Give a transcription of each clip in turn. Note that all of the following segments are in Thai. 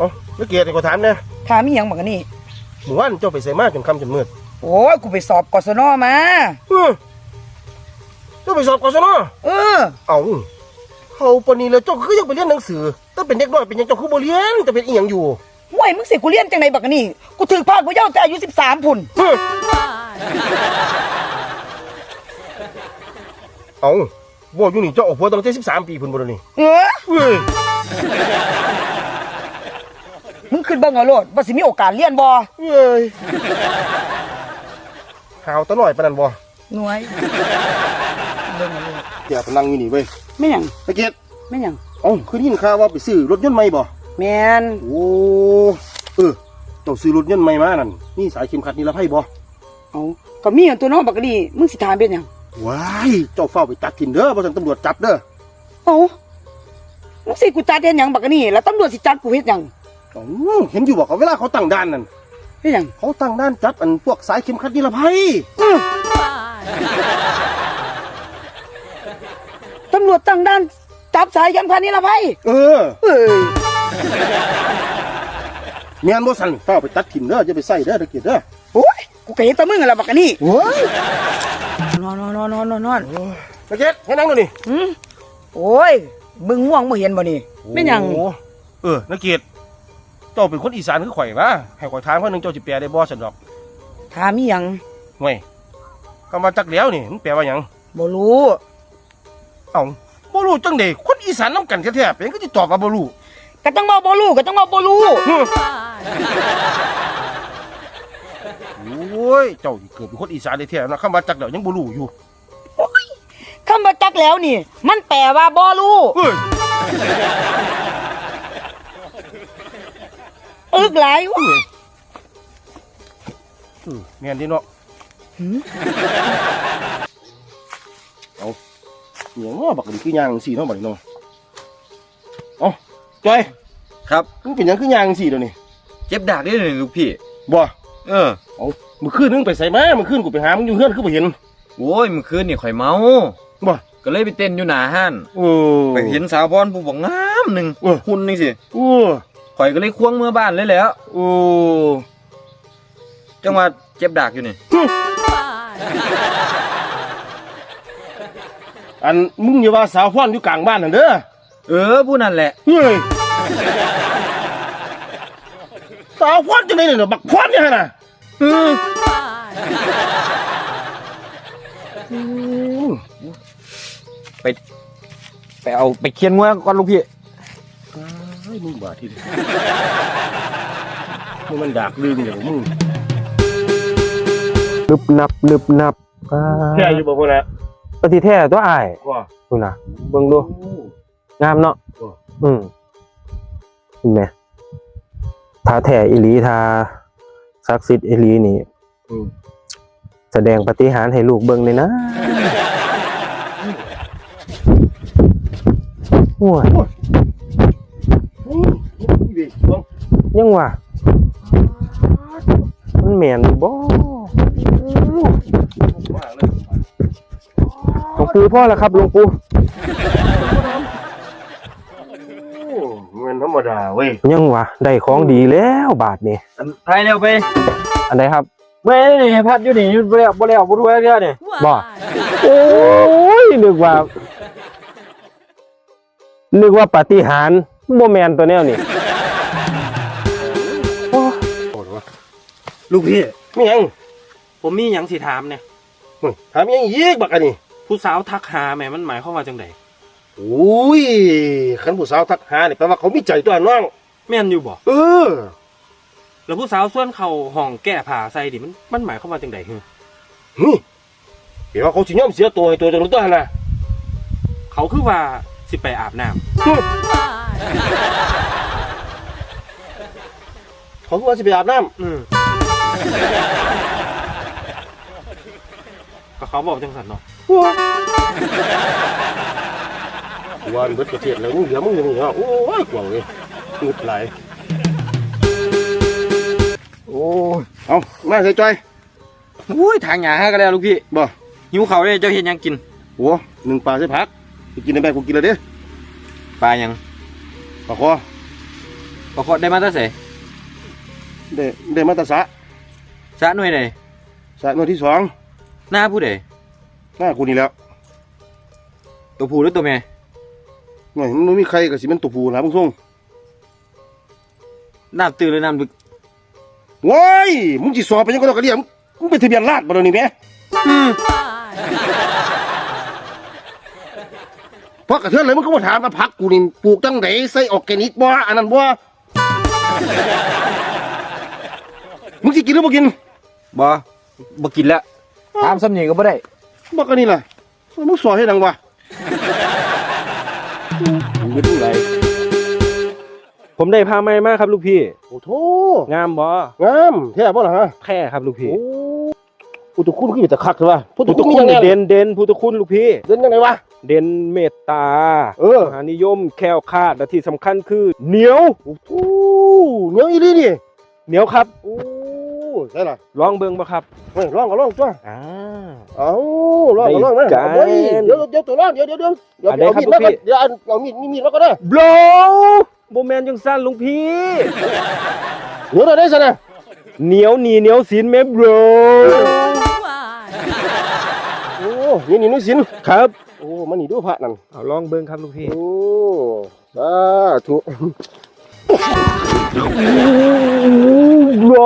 เอ้าแล้วเกียรติก็ถามเนี่ยถามอีหยังบักอันนี่หมู่บ้านเจ้าไปใส่มาจนค่ำจนมืดโอ้ยกูไปสอบกศนมาเออเจ้าไปสอบกศนเออ เอ้าเขาปานนี้แล้วเจ้าคือยังไปเรียนหนังสือแต่เป็นเด็กน้อยเป็นหยังเจ้าคือบ่เรียนจะเป็นอีหยังอยู่ห่วยมึงสิกูเรียนจังไดบักอันนี่กูถึกภาคผู้เยาว์แต่อายุ13พุ่นเฮ้ยเอ้าบ่อยู่นี่เจ้าออกผัวตั้งแต่13 ปีพุ่นบ่เดี๋ยวนี้เออเฮ้ย มึงขึ้นเบิ่งเอาโลดว่าสิมีโอกาสเรียนบ่เฮ้ยหาวตะหน่อยปานนั้นบ่หน่วยเบิ่งเอาโลดอย่าไปนั่งอยู่นี่เว้ยแม่นหยังตะเกียรติแม่นหยังเอ้าคือได้ยินข่าวว่าไปซื้อรถยนต์ใหม่บ่แม่นโอ้เออเจ้าซื้อรถยนต์ใหม่มานั่นนี่สายเข็มขัดนิรภัยบ่เอาก็มีอันตัวน้องบักอันนี่มึงสิถามเป็นหยังว้ายเจ้าเฝ้าไปตัดทินเด้อบ่ซั่นตำรวจจับเด้อเอามึงสิกูจัดเฮ็ดหยังบักอันนี่แล้วตำรวจสิจัดกูเฮ็ดหยัง เอ้าเห็นอยู่บ่เขาเวลาเขาตั้งด่านนั่นเฮ็ดหยังเขาตั้งด่านจับอันพวกสายเข็มขัดนิรภัยเออตำรวจตั้งด่านจับสายยำคันนี้ละไพเออเอ้ยแม่นบ่ซั่นเฝ้าไปตัดทินเด้อจะไปใส่เด้อตะเกียรติเด้อโอ้ยกูก็เห็นแตะมึงอะละบักอันนี่โอ้ยนอนนอนนอนนอนนอนนอนตะเกียรติให้นั่งดูนี่หืมโอ้ยมึงง่วงบ่เห็นบ่นี่ไม่นหยังโอ้เออตะเกียรติ เจ้าเป็นคนอีสานคือข่อยมาให้ข่อยถามว่านึงเจ้าสิแปลได้บ่ซั่นดอกถามอีหยังห่วยคำว่าจักแล้วนี่มันแปลว่าหยังบ่รู้เอ้าบ่รู้จังได๋คนอีสานนํกันแท้ๆเป็นก็สิตอบว่าบ่รู้ก็ต้องบอกบ่รู้ก็ต้องบอกบ่รู้โอ้ยเจ้านี่เกิดเป็นคนอีสานได้แท้ๆนะคำว่าจักเดี๋ยวยังบ่รู้อยู่คำว่าจักแล้วนี่ มันแปลว่าบ่รู้เฮ้ย อึกหลายเว้ยเออแม่นเดิเนาะหืมเอาเหียงว่าบักนี่คือย่างจังซี่เนาะบัดนี้เนาะเอ้าจอยครับมึงเป็นหยังคือย่างจังซี่เดี๋ยวนี้เจ็บดากได้เลยลูกพี่ บ่เออ เอามื้อคืนนึงไปใส่มามื้อคืนกูไปหามึงอยู่เฮือนคือบ่เห็นโอ้ยเมื่อคืนนี่ข่อยเมา บ่ก็เลยไปเต้นอยู่หน้าห้านโอ้ไปเห็นสาวพรผู้บอกงามหนึ่งเออหุ่นนี่สิโอ้ ข่อยก็เลยควงเมื่อบ้านเลยแหล้วโอ้จังหวะเจ็บดากอยู่นี่ อันมึงอย่าว่าสาวฟ้อนอยู่กลางบ้านนั่นเด้อเออผู้นั่นแหละ เฮ้ยสาวฟ้อนจังได๋เนี่ยบักฟ้อนเนี่ยหั่นน่ะเอออืมไปไปเอาไปเคียนงัวก่อนลูกพี่เฮ้ย มึงบาดทีเดียวมึงมันดากลืมอย่างมึงนึบนับนึบนับอ่าแค่อยู่บ่คนละปฏิแท้ตัวอ้ายว่าดูนะเบิ่งดูงามเนาะโอ้อืมเห็นไหมถ้าแท้อีหลีถ้าศักดิ์สิทธิ์อีหลีนี่อืมแสดงปฏิหารย์ให้ลูกเบิ่งเลยนะโอ้ย ยังว่ามันแม่นอยู่บ่ว่าเลยหลวงปู่พ่อแล้วครับหลวงปู่โอ้เงินธรรมดาเว้ยยังว่าได้ของดีแล้วบาทนี่ไทยเร็วไปอันใดครับเมื่อนี่พัดอยู่นี่อยู่บ่แล้วบ่แล้วบ่รู้แล้วเนี่ยบ่โอ้ยนึกว่านึกว่าปาฏิหารย์บ่แมนตัวแนวนี่ ลูกพี่ไม่ยังผมมีหยังสิถามเนี่ยเฮ้ยถามยังยีกบักอันนี้ผู้สาวทักหาแหม่มันหมายความว่าจังไดโอ้ยขันผู้สาวทักหาเนี่ยแปลว่าเขามีใจตัวน้อง แม่นอยู่บ่เออ แล้วผู้สาวส่วนเขาห้องแก้ผ้าใส่ดิมันมันหมายความว่าจังไดฮึนี่เดี๋ยวว่าเขาสิยอมเสียตัวให้ตัวจังรู้ตัวหั่นนะเขาคือว่าสิไปอาบน้ำเขาคือว่าสิไปอาบน้อืม ก็เขาบอกจังสันเนาะำวันเบิดประเทศแล้วมึงเหลือมึงอย่างนี้เหรอโอ้ยกว่างเลยงึดไหลายโอ้ยเอามาใส่จอยอุ้ยทางหยาฮะก็แล้วลูกพี่บ่หิวเขาวเลยเจ้าเห็นยังกินโอ้หนึ่งปลาใส่ผักไปกินในแบบกูกินแล้วเด้ปลายังปลาคอปลาก็ขอได้มาตั้งแต่ได้ได้มาแตาสะ สะหน่วยไหนสะหน่วยที่สองหน้าผู้ใดหน้ากูนี่แล้วตัวผู้หรือตัวแม่หน่อยมันบ่มีใครก็สิเป็นตัวผู้นะมึงส่งน้ำตื้นหรือน้ำลึกว้ายมึงสิสอบไปยังก็ต้องกระเดียมมึงเป็นทะเบียนราษฎร์บ่เดี๋ยวนี้แหม่เพราะกระเทือนเลยมึงก็มาถามว่าผักกูนี่ปลูกจังไดใส่ออร์แกนิกบ่อันนั้นบ่มึงสิกินหรือบ่กิน บ่บ่กินแล้วถามซ้ำนี่ก็บ่ได้บอกกันนี่ล่ะมึงสอนให้ดังวะมึงไม่ดูไรผมได้ผ้าไหมมาครับลูกพี่ โอ้โถงามบ่งามแท้บ่ล่ะฮะแค่ครับลูกพี่โอ้พุทธคุณคือจะคักใช่ป่ะพุทธพุทธคุณมีคุณยังไงเด่นเด่นพุทธคุณลูกพี่ เด่นยังไงวะ เด่นเมตตาเออ มหานิยมแคล้วคลาดและที่สำคัญคือ เหนียว โอ้โหเหนียวอีหลีนี่เหนียวครับ โอ้ ใช่ล่ะลองเบิ่งบ่ครับเฮ้ยลองก็ลองจ้ะอ่า เอาลองก็ลองนะได้เอาเฮ้ยเดี๋ยวเดี๋ยวตัวลองเดี๋ยวเดี๋ยวเดี๋ยวเดี๋ยวอันไหนเอาครับมีดมาลูกพี่ก่อนเดี๋ยวเอาเอามีดมีมีดมาก็ได้โบรบ่แม่นจังซั่นลุงพี่ เหนียวหน่อยได้สินะเหนียวหนีเหนียวศีลแม่โบรโอ้นี่นี่นุ่สินครับโอ้มันนี่ดูพระนั่นเอาลองเบิ่งครับลูกพี่ โอ้สาธุโบร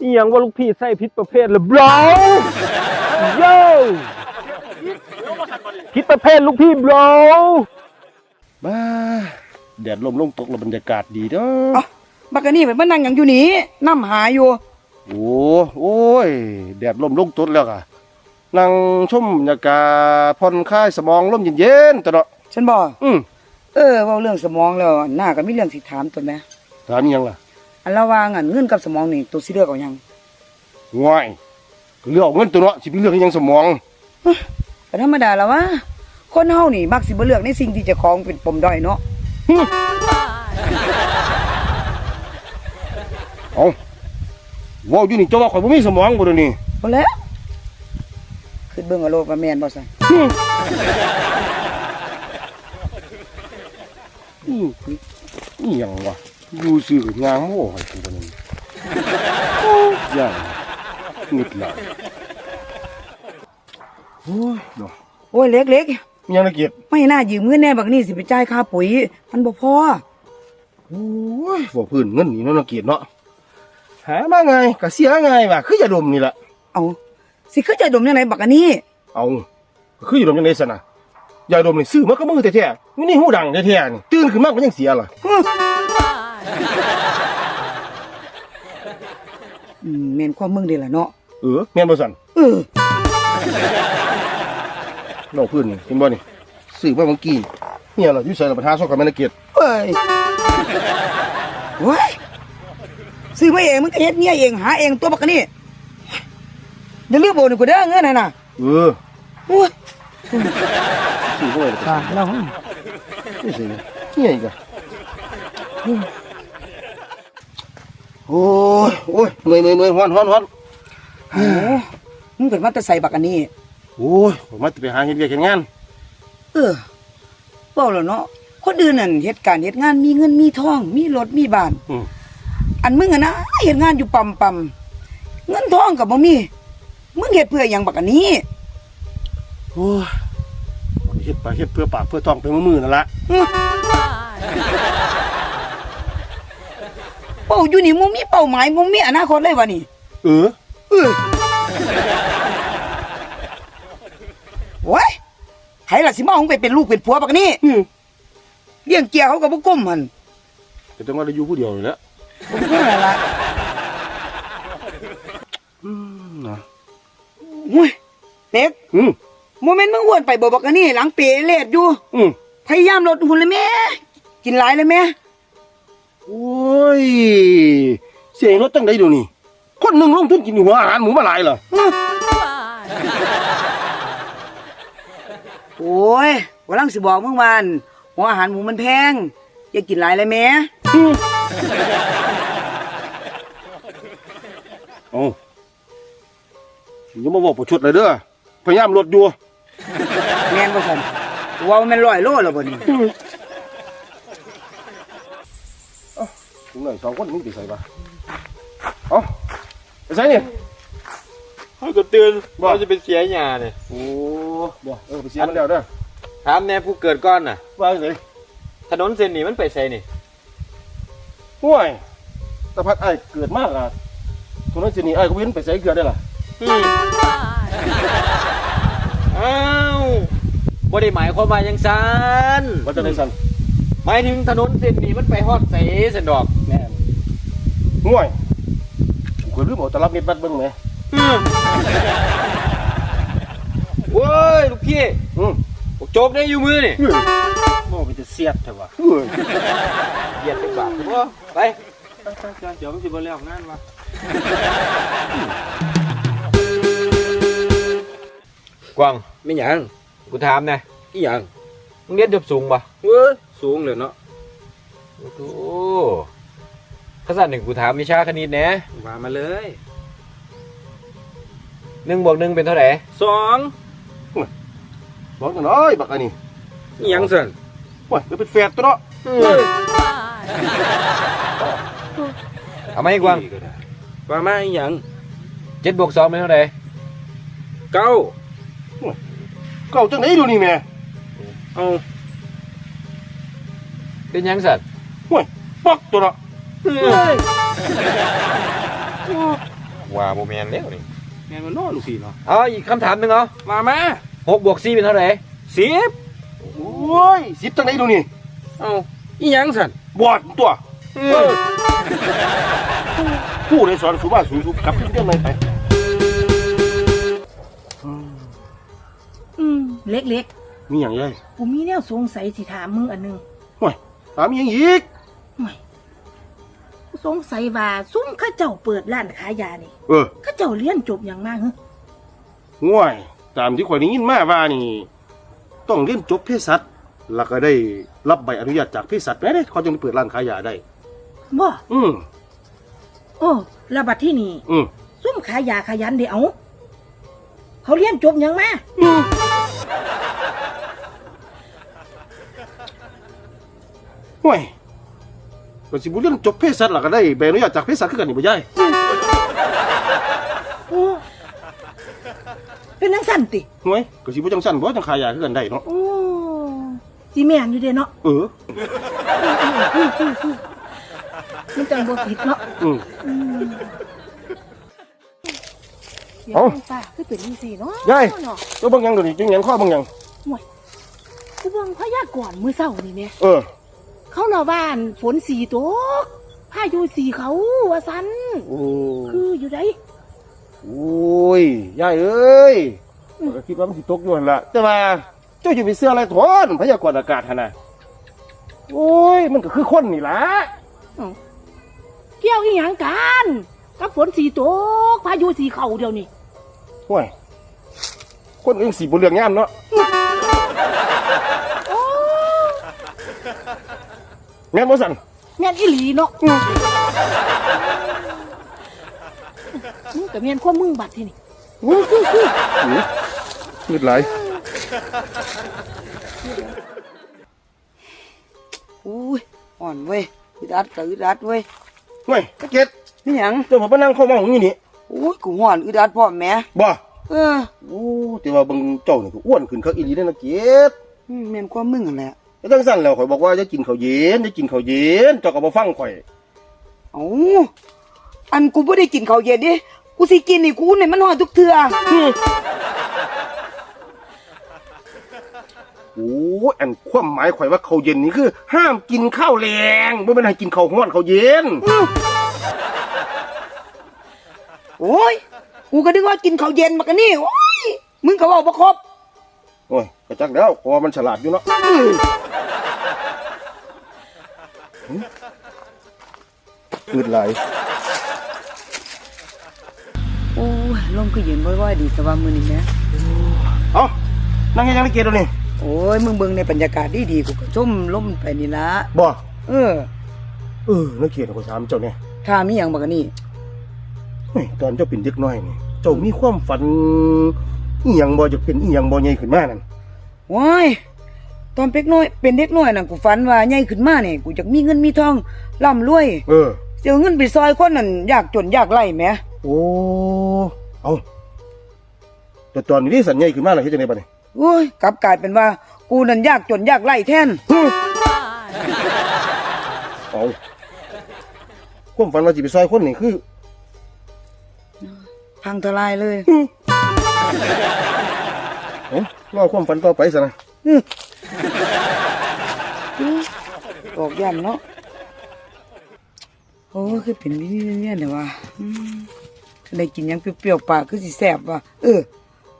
อีหยังว่าลูกพี่ใส่ผิดประเภทเลยโบรโย่ผิดประเภทลูกพี่โบรบ้าแดดลมลงตกแล้วบรรยากาศดีเด้อเอ้าบักอันนี่ไปมานั่งหยังอยู่นี่น้ำหาอยู่ โอ้โอ้ยแดดลมลงตดแล้วอะนั่งชมบรรยากาศผ่อนคลายสมองลมเย็นๆตลอดฉันบอก อืม เออเว่าเรื่องสมองแล้วหน้าก็มีเรื่องสิถามตัวแม่ถามอิหยังล่ะอันระหว่างอันเงินกับสมองนี่ตัวสิเลือกเอาหยังง่ายเรื่องเอาเงินตัวเนาะสิเป็นเรื่องอิหยังสมอง ก็ธรรมดาแล้ววะคนเฮานี่มักสิบ่เลือกในสิ่งที่เจะของเป็นปมด้อยเนาะเอาเว้าอยู่นี่เจ้าว่าข่อยบ่มีสมองบ่เดี๋ยวนี้ บ่แล้วคือเบิ่งเอาโลดว่าแม่นบ่ซั่น อืม นี่หยังวะอยู่ซื่อก็งามโม่ให้กูบ่นั่นย่างนิดหน่อยโอ้ยเนาะโอ้ยเล็กมีหยังละเกียดๆไม่น่ายืมเงินแน่บักนี่สิไปจ่ายค่าปุ๋ย มันบ่พอโอ้ยบ่พื้นเงินนี่เนาะละเกียดเนาะหามาไงก็เสียไงว่ะคืออย่าดมนี่ล่ะเอาสิคือจะดมจังไดบักอันนี้เอาคืออยู่ดมยังไงสนะยาดมนี่ซื้อมาก็มือแท้ๆ นี่นี่หูดังแท้ๆนี่ตื่นขึ้นมาก็ยังเสียล่ะอืมแม่นความมึงเด้ล่ะเนาะเออแม่นบ่สั่นเออน้องพื้นนี่เห็นบ่นี่ซื้อมาเมื่อกี้เนี่ยล่ะอยู่ใส่ละประธานสอกกับแม่นเกียรติเอ้ยเว้ยซื้อมาเองมึงก็เฮ็ดเมียเองหาเองตัวบักอันนี้อย่าลืมโอนให้กูเด้อเงินน่ะน่ะเออโอ้ย ซื้อมาไว้ตายแล้ว นี่สิเนี่ยอีกอะโอ้ยโอ้ยเมื่อยเมื่อยเมื่อยฮ้อนฮ้อนฮ้อนโอ้มึงเป็นมาแต่ใส่บักอันนี้ โอ้ยผมมาจะไปหาเฮ็ดเวียกเฮ็ดงาน เออเว้าแล้วเนาะคนอื่นนั่นเฮ็ดการเฮ็ดงานมีเงินมีทอง มีรถมีบ้าน อืมอันมึงอะนะเฮ็ดงานอยู่ปั๊มปั๊มเงินทองก็บ่มี มึงเฮ็ดเพื่อหยังบักอันนี้ โอ้ยเฮ็ด ไปเฮ็ดเพื่อปากเพื่อท้องไปมือๆนั่นละเป้าอยู่นี่มึงมีเป้าหมายมึงมีอนาคตเลยวะนี่ เออเออโอ้ยไผล่ะสิมาเอามึงไปเป็นลูกเป็นผัวบักนี้อืมเลี้ยงเกียเขาก็บ่ก้มหั่นก็ต้องว่าได้อยู่ผู้เดียวนี่แหละบ่ก้มนั่นล่ะอืมนะโอ้ยเด็กอืม โมเมนต์มึงอ้วนไปบ่บักอันนี้หลังเปเลดอยู่ อืมพยายามลดหุ่นเลยแม่กินหลายเลยแม่โอ้ย เสียงรถตั้งใดเดี๋ยวนี้คนหนึ่งลงทุนกินหัวอาหารหมูมาหลายเหรอโอ้ยว่าลังสิบอกมึงวาอั่นหัวอาหารหมูมันแพง อย่ากินหลายเลยแม่เอาอย่ามาบอกประชดเลยเด้อพยายามลดอยู่ แม่นบ่ซั่นว่ามันร้อยโลแล้วบ่นี่น่อยสองคนมึงไปใส่ปะเอ้าไปใส่นี่เขาก็เตือนว่าจะเป็นเสียหยาเนี่ยโอ้เดี๋ยวเออไปเสียมันแล้วเด้อถามแน่ผู้เกิดก้อนน่ะ ว่าไงถนนเส้นนี้มันไปใส่นี่ห่วยแตะพัดไอ้ายเกิดมากอะทุนนั้นสินี่ไอ้ายก็เว้นไปใส่เกลือได้ล่ะ อ้าวบ่ได้หมายความว่ายังซันว่าจะได้สั่นหมายถึงถนนเส้นนี้มันไปฮอดใส่เส้นดอกแน่ห่วยกูก็ลืมเอาตลับเม็ดบัดเบิ่งแหมเว้ยลูกพี่อืมบอกโจกได้อยู่มือนี่เฮ้ยโม่เป็นจะเสียดเถอะวะเฮ้ยเหยียดเป็นบาทบ่ไปเดี๋ยวมันสิบ่แล้วงานวะ กวางไม่หยังกูถามนะอีหยังมึงเรียนจบสูงปะเว้ยสูงเลยเนาะโอ้โหข้าสันหนึ่งกูถามวิชาคณิตแหนะว่ามาเลยหนึ่งบวกหนึ่งเป็นเท่าไหร่สองบอกกันน้อยบักอันนี้อีหยังสั่นห่วยเดี๋ยวเป็นแฝดตัวเนาะเอาไหมาให้กวางว่ามาอีหยังเจ็ดบวกสองเป็นเท่าไหร่เก้า เก่าจังไหนดูนี่แม่เอาเป็นหยังสัตว์ห่วยปักตัวเนาะว่าโมแมนแล้วนี่แม่นมันนอนลูกพี่เนาะเอาอีกคำถามหนึ่งเอามามาหกบวกสี่เป็นเท่าไหร่สิบโอ้ยสิบจังไหนดูนี่เอาอีหยังสั่นบอดตัวผู้ใดสอนสูบ้าสูสูกลับเรื่องไหนไป อืมเล็กมีอย่างไรๆกูมีแนวสงสัยสิถามมึงอันหนึงถามมีอย่างอีก กูสงสัยว่าซุ้มเข้าเจ้าเปิดร้านขายยานี่เออเข้าเจ้าเรียนจบอย่างมากเหรอง่วยตามที่ข่อยได้ยินมาว่านี่ ต้องเรียนจบเภสัชแล้วก็ได้รับใบอนุญาตจากเภสัชแม่เด้เขาจึงได้เปิดร้านขายยาได้ บ่อืม โอ้ระบัดที่นี่อืม ซุ้มขายยาขยันเดี๋ยว เอาเขาเรียนจบอย่างมาห่วยก็สิบุเรียนจบเภสัชแล้วก็ได้ใบอนุญาตจากเภสัชคือกันนี่บ่ยายโอ้เป็นนังสั่นติห่วยก็สิบ่จังซั่นบ่จังขายยาคือกันได้เนาะ โอ้สีแมนอยู่เด้เนาะเออ มันจังบ่ผิดเนาะ อืม อืม สียวเอ้าป้าคือเป็นจังซี่เนาะยาย เนาะเจ้าเบิ่งหยังเดี๋ยวนี้จังหยังข้อเบิ่งหยังกูเบิ่งพยากรณ์มื้อเช้านี่แหม่เออเขาเล่าบ้านฝนสีตกพายุสีเขาว่าสันโอ้คืออยู่ได โอ้ยยายเอ้ยข้อยก็คิดว่ามันสิตกอยู่หั่นล่ะแต่ว่าเจ้าอยู่ไปเสื้ออะไรทนพยากรณ์อากาศหั่นน่ะโอ้ยมันก็คือคนนี่ล่ะเกี่ยวอีหยังกันกับฝนสีตกพายุสีเขาเดียวนี่ ห่วยคนเองสีบนเรืองงามเนาะแม่นบ่สั่นแม่นอีหลีเนาะมึงกับแม่นข้อมึงบัดที่นี่อู้หูหูมืดหลายอุ้ยอ่อนเว้ยอึดอัดก็อึดอัดเว้ยห่วยตะเกียดนี่หยังเจ้ามานั่งเข้ามองอย่างนี้นี่ อุ้ยกูห่อนอึดอัดพ่อแม่บ่เออโอ้แต่ว่าเบิ่งเจ้านี่ก็อ้วนขึ้นคักอีหลีเด้อนะเกียดอืมแม่นความมึงนั่นแหละแล้วจังสั่นแล้วข่อยบอกว่าจะกินข้าวเย็นจะกินข้าวเย็นเจ้าก็บ่ฟังข่อยเอ้าอันกูบ่ได้กินข้าวเย็นดิกูสิกินนี่กูเนี่ยมันหอยทุกเทื่อโอ้ยอันความหมายข่อยว่าข้าวเย็นนี่คือ ห้ามกินข้าวแรงบ่แม่นให้กินข้าวร้อนข้าวเย็น โอ้ยกูก็นึกว่ากินข้าวเย็นมากันนี่โอ้ยมึงก็เว้าบ่ครบโอ้ยก็จักแล้วเพราะว่ามันฉลาดอยู่เนาะอืดหลายโอ้ยลมก็เย็นบ่อยๆดีแต่ว่ามื้อนี้แหม่เอ้านั่งยังนักเกียรตินี่โอ้ยมึงเบิ่งในบรรยากาศดีๆกูก็ชมลมไปนี่ละบ่ เออ เออนักเกียรติก็ถามเจ้าเนี่ยถ้ามีหยังบักอันนี่ เฮ้ยตอนเจ้าเป็นเด็กน้อยนี่เจ้ามีความฝันอีหยังบ่จะเป็นอีหยังบ่ใหญ่ขึ้นมานั่นว้ายตอนเป็กน้อยเป็นเด็กน้อยน่ะกูฝันว่าใหญ่ขึ้นมานี่กูจะมีเงินมีทองร่ำรวยเออสิเอาเงินไปซอยคนนั่นยากจนยากไร้แหมโอ้เอาแต่ตอนนี้สัญญาขึ้นมาแล้วเฮ็ดจังไดบัดนี้โอ้ยกลับกลายเป็นว่า กูนั่นยากจนยากไร้แทนเอาความฝันว่าสิไปซอยคนนี่คือ พังทลายเลยเอ้ารอความฝันต่อไปซะนะออกยันเนาะโอ้ยคือเป็นวิธีเนี่ยเดี๋ยวว่าอืมได้กินหยังเปรี้ยวๆปากคือสิแซ่บว่ะเออ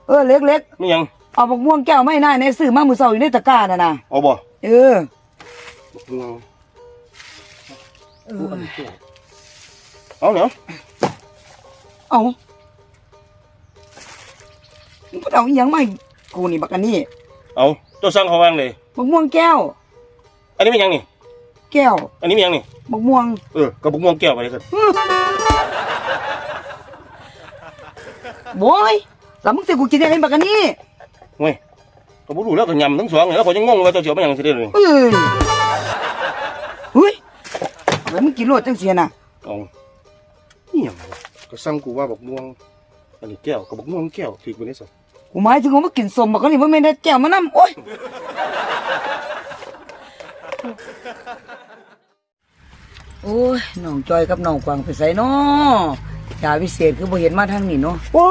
เออเล็กไม่หยังๆเอาบักม่วงแก้วไม่น่าในซื้อมามื้อเช้าอยู่ในตะกร้าน่ะนะเอาบ่เออเออเอาเนาะเอา มึงบ่เอาอีหยังมาให้กูนี่บักอันนี้เอาเจ้าสั่งเขาวางเลย บักม่วงแก้ว อันนี้ไม่ยังนี่ แก้วอันนี้ไม่ยังนี่ บักม่วงเออกับบุกม่วงแก้วไปเลยกันโว้ยแล้วมึงสิกูกินได้ไงบักอันนี้เว้ยก็บ่รู้แล้วก็ยำทั้งสองเลยแล้วก็ยังงงว่าเจ้าเสียวมาหยังสิได้เลยเอ้ยเฮ้ยเอาไปมึงกินโลดจังเสียน่ะเอานี่หยังวะก็สั่งกูว่าบักม่วง อันนี้แก้วกับบักม่วงแก้วถือกูได้สิกู หมายถึงว่ามากินสมบักอันนี้ว่าไม่ได้แก้วมานำโอ้ยโอ้ยน้องจอยกับน้องกวางไปใส่น้อยาวิเศษคือบ่เห็นมาทางนี้เนาะโอ้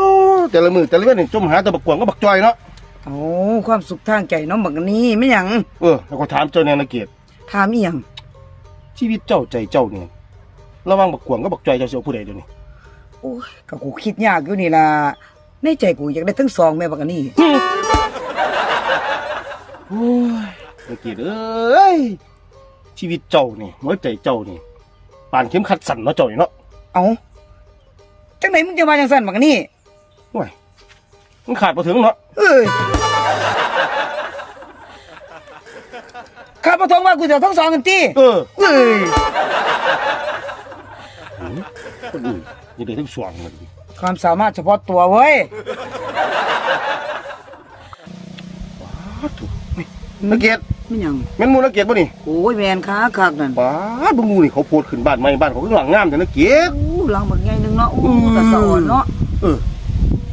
แต่ละมือแต่ละเว้นนี่จมหาแต่บักกวางก็บักจอยเนาะโอ้ความสุขทางใจน้องบักอันนี้ไม่หยังเออแล้วก็ถามเจ้าแนนเกียรติถามอีหยังชีวิตเจ้าใจเจ้านี่ระหว่างบักกวางกับบักจอยเจ้าสิเอาผู้ใดเดี๋ยวนี้ โอ้ยก็กูคิดยากอยู่นี่ล่ะ ในใจกูอยากได้ทั้งสองแม่บักอันนี้โอ้ยเกียรติเอ้ยชีวิตเจ้านี่หัวใจเจ้านี่ปานเข็มขัดสั่นเนาะเจ้านี่เนาะเอาจังไหนมึงจะมาจังสั่นบักอันนี้โอ้ยมันขาดบ่ถึงเนาะเอ้ยข้าพระทองว่ากูจะเอาทั้งสองกันตีเออเอ้ย คนอื่นนี่ได้ทั้งสองเลย ความสามารถเฉพาะตัวเว้ยถูกนักเกียรติไม่หยังแม่นหมูนักเกียรติบ่นี่โอ้ยแมนค้าคักนั่นบ้าดบ่งูนี่เขาโพดขึ้นบ้านใหม่บ้านเขาข้างหลังงามแต่นักเกียรติโอ้หลังบักใหญ่หนึงเนาะโอ้อืมตะสะอ่อนเนาะเออ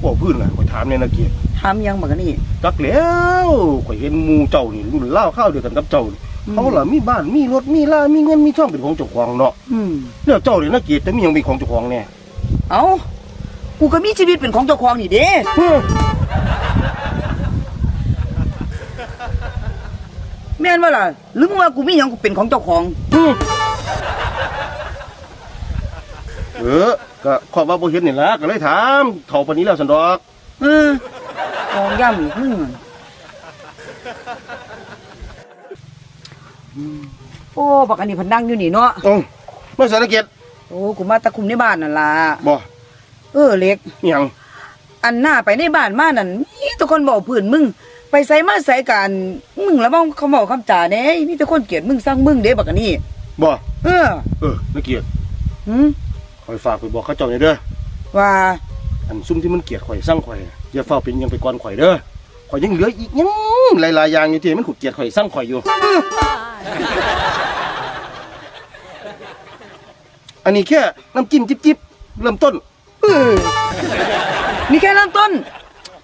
บอกพื้นน่ะข่อยถามเนี่ยนักเกียรติถามยังบักอันนี้จักแล้วข่อยเห็นหมู่เจ้านี่รุ่นเล่าวข้าวเดียวกันกับเจ้านี่เขาล่ะมีบ้านมีรถมีลามีเงินมีทองเป็นของเจ้าของเนาะอืมแล้วเจ้านี่นักเกียรติแต่มีหยังเป็นของเจ้าของแน่เอา กูก็มีชีวิตเป็นของเจ้าของนี่เด้เฮ้อแม่นว่าล่ะหรือมึงว่ากูมีหยังกูเป็นของเจ้าของ เออ ก็ขอบว่าบ่เห็นนี่ล่ะก็เลยถามเฒ่าปานนี้แล้วสันดอก เออมองย่ำอีกมึงอะอืมโอ้บักอันนี้เพันดังอยู่นี่เนาะเอ้ามาใส่นักเกียรติโอ้กูมาตะคุมในบ้านนั่นล่ะบ่ เออเล็กมีหยังอันหน้าไปในบ้านมานั่นมีแต่คนบอกพื้นมึง ไปใส่มาใส่กันมึงแล้วบ้างเขาบอกคำจ่าเน่มีแต่คนเกลียดมึงสร้างมึงเด้บักอันนี้บ่เออเออนักเกียรติหืมข่อยฝากไปบอกเขาเจ้านี่เด้อว่าอันซุ่มที่มันเกลียดข่อยสร้างข่อยอย่าเฝ้าเป็นหยังไปก่อนข่อยเด้อข่อยยังเหลืออีกหยังหลายๆอย่างอยู่ที่มันขุดเกลียดข่อยสร้างข่อยอยู่ อันนี้แค่น้ำจิ้มจิบๆเริ่มต้น เออมีแค่เริ่มต้น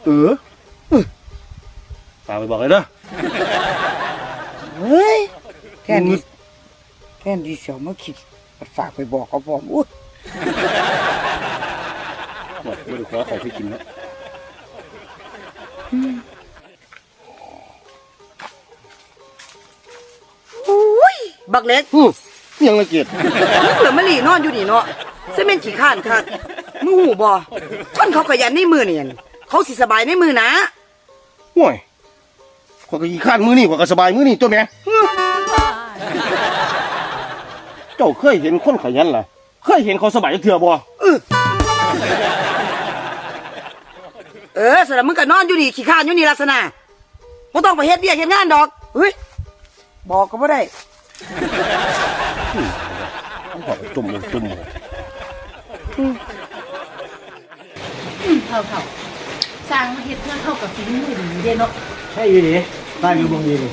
เออเออฝากไปบอกเลยเด้อเฮ้ยแทนมึที่งแทนที่เสียวมาคิดฝากไปบอกเขาพร้อมอุ้ยหมดไม่ได้ขอของพี่กินแล้วอุ้ยบักเล็กฮึอิหยังละเกียดมึงเหลือมะลีนอนอยู่นี่เนาะเสเม่นขี้ข้านคัก มึงหูบ่คนเขาขยันในมือนี่เขาสิสบายในมือนะห่วยข่อยก็ขี้ข้านมือนี่ข่อยก็สบายมือนี่ตัวแม่เจ้าเคยเห็นคนขยันล่ะเคยเห็นเขาสบายจักเทื่อบ่เออสำหรับมึงก็นอนอยู่นี่ขี้ข้านอยู่นี่ลักษณะบ่ต้องไปเฮ็ดเบี้ยกเฮ็ดงานดอกเฮ้ยบอกก็บ่ได้ต้องขอจุ่มเลยจุ่ม เลยเท่าเท่าสร้างเฮ็ดเพื่อนเข้ากับฝีมือดีเด้เนาะใช่อยู่ดิบ้านอยู่บงดีดิ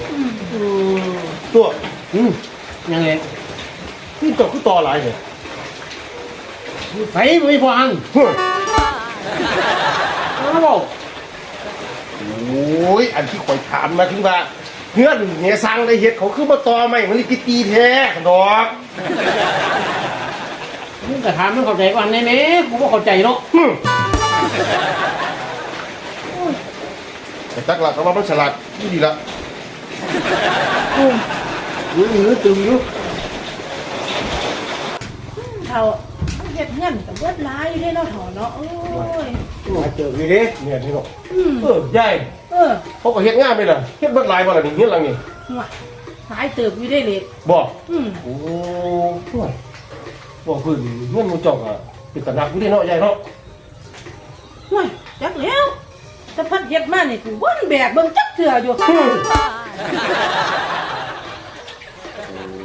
อืมตัวอืมยังไงนี่เจ้าคือต่อหลายเนี่ยไผไม่พออันเฮ้ยเอาบอกโอ้ยอันที่ข่อยถามมาถึงว่าเพื่อนเนี่ยสร้างได้เฮ็ดเขาคือมาต่อใหม่มันเลยตีแท้ดอกมึงก็ถามมันเข้าใจก่อนแน่ๆกูบ่เข้าใจเนาะฮึม แต่จักละแต่ว่ามันฉลาดนี่ดีละหรือหรือตึงอยู่เท่าเฮ็ดเงินกับเบิดหลายอยู่เด้เนาะเท่าเนาะโอ้ยมาเจอนี่เด้เนี่ยนี่เนาะอืมเออยายเออเขาก็เฮ็ดงานไปล่ะเฮ็ดเบิดหลายบ่ล่ะนี่เฮ็ดหลังนี่ว่ะหลายเติบอยู่ได้เลยบ่อืมโอ้ห่วยบ่พื้นเงินหมู่เจ้าก็เป็นตะหนักอยู่เด้เนาะยายเนาะ ห่วยจักแล้วแต่พัดเฮ็ดมานี่กูวนแบกเบิ่งจักเถื่ออยู่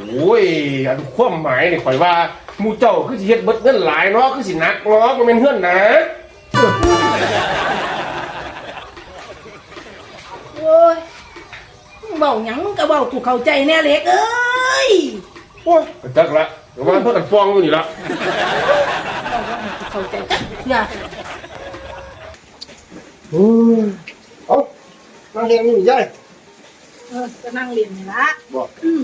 โอ้ยอันความหมายนี่ข่อยว่าหมู่เจ้าคือสิเฮ็ดเบิดเงินหลายเนาะคือสิหนักเนาะบ่แม่นเฮือนนะโอ้ยมึงเบาหยังก็เบากูเข้าใจแน่เล็กเอ้ยโอ้ยก็จักละแต่ว่าเพิ่นกันฟ้องอยู่นี่ละกูเข้าใจจักเถื่ออือ เอ้านั่งเฮ็ดนี่ยายเออก็นั่งเรียนนี่ละบ่อืม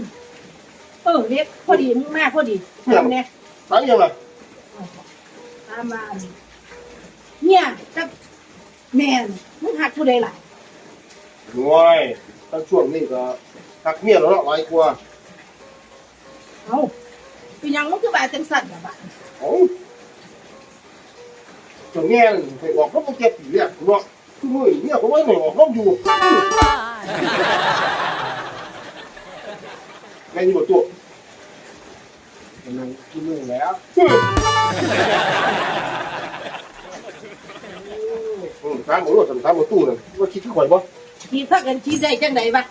เออเล็กพอดีมึงมาพอดีเนี่ยเนี่ยฟังยังล่ะตามมานี่เนี่ยกับแม่นมึงหักผู้ใดล่ะโอ้ยตั้งช่วงนี้ก็ทักเมียแล้วเนาะหลายกว่าเอ้าเป็นหยังมึงคือบ่าจังสั่นน่ะบ่าเอ้าจนแม่ไปออกรบบ่เก็บปีแรกเนาะคือ มื้อนี้เมียก็บ่ให้ออกรบอยู่แม่นี่บ่ตัวมันกินมือแล้วอืมถามบ่รู้ถามบ่ตู้นั่นว่าคิดคือข่อยบ่ทีพักกันทีได้จังไดบ่ะ